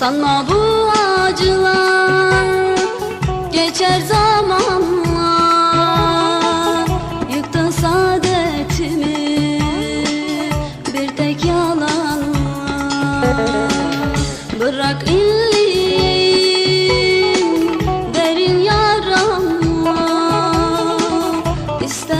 Sanma bu acılar geçer zamanla Yıktın saadetimi bir tek yalanla Bırak inleyeyim derin yaramla İstemem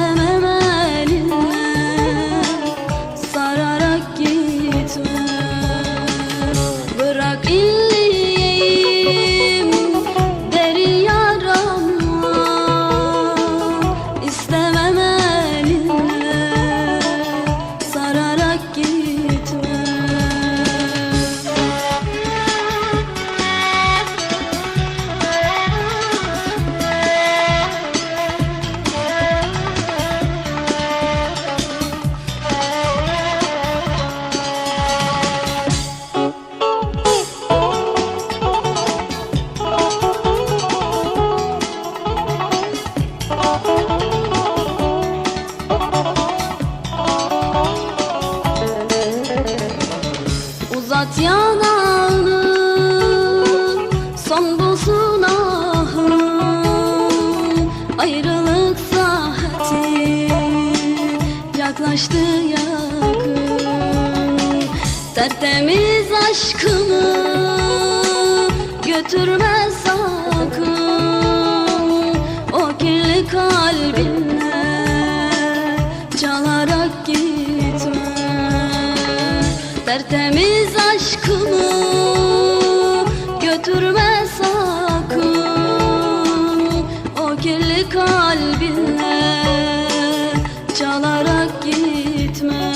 Uzat yanağını Son bulsun ahım Ayrılık saati Yaklaştı yakın. Tertemiz aşkımı Götürme sakın. O kirli kalbinle Çalarak gitme. Tertemiz aklımı götürmez aklımı O kirli kalbinle çalarak gitme.